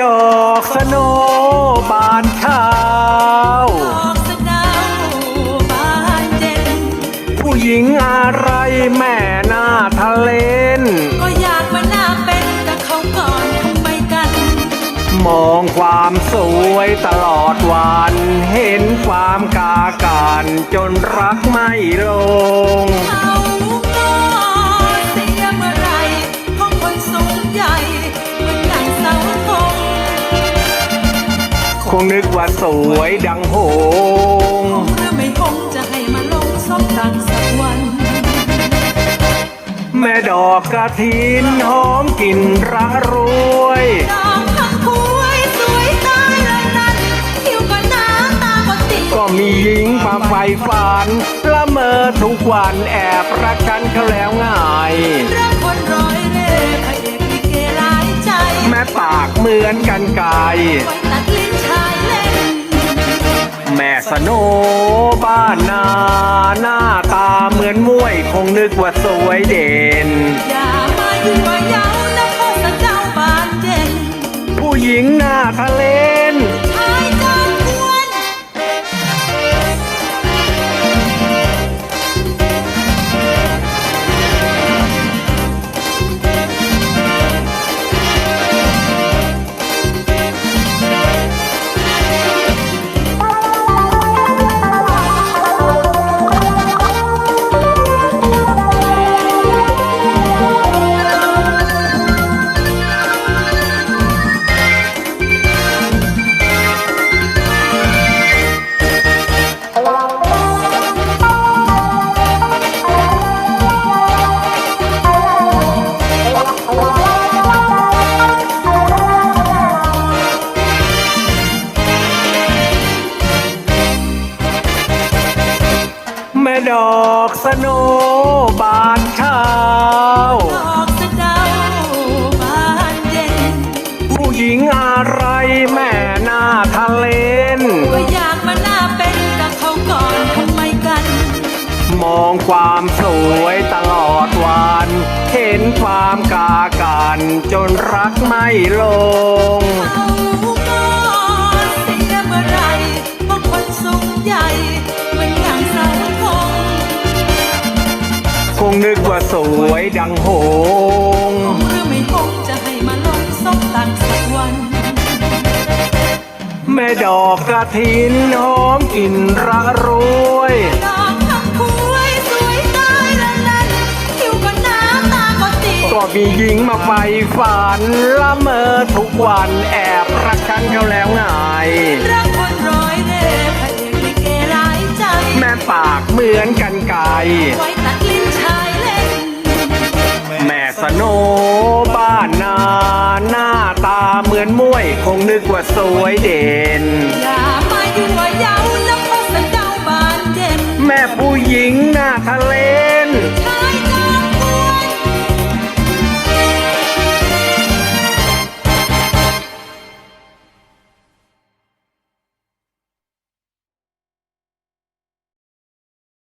ดอกสโนบานเช้าดอกสะเดาบานเด่นผู้หญิงอะไรแม่หน้าทะเลนก็อยากมาหน้าเป็นกับเขาก่อนทำไมกัน มองความสวยตลอดวัน เห็นความกาการจนรักไม่ลง นึกว่าสวยดังโหงคงหรือไม่คงจะให้มาลงสมตังสักวัน แม่ดอกกระถินหอมกลิ่นระรวยดอกพังพวยสวยตายเลยนั้นผิวก็หน้าตาก็ตีก็มีหญิงมาไฟฝันละเมอทุกวันแอบรักกันเขาแล้วง่ายรักคนร้อยเร่พระเอกลิเกหลายใจ แม่ปากเหมือนกันไกลไว้ตัดลิ้น หน้าตาเหมือนมวยคงนึกว่าสวยเด่น อย่ามายั่วเย้านะพ่อสะเจ้าบานเด่นผู้หญิงหน้าทะเล ดอกสโนบานเช้า ดอกสะเดาบานเด่นผู้หญิงอะไรแม่หน้าทะเลนก็อยากมาหน้าเป็นกับเขาก่อนทำไมกัน มองความสวยตลอดวัน เห็นความกาการจนรักไม่ลง เขา คงนึกว่าสวยดังโหงคงหรือไม่คงจะให้มาลงสมตังสักวัน แม่ดอกกระถินหอมกลิ่นระรวยดอกพังพวยสวยตายแล้วนั้นผิวก็หน้าตาก็ตีก็มีหญิงมาไฟฝันละเมอทุกวันแอบรักกันเขาแล้วไงรักคนร้อยเร่พระเอกลิเกหลายใจ แม่ปากเหมือนกันไก วย คงนึกว่าสวยเด่น อย่ามายั่วเย้านะพ่อสะเจ้าบานเด่นแม่ผู้หญิงหน้าทะเล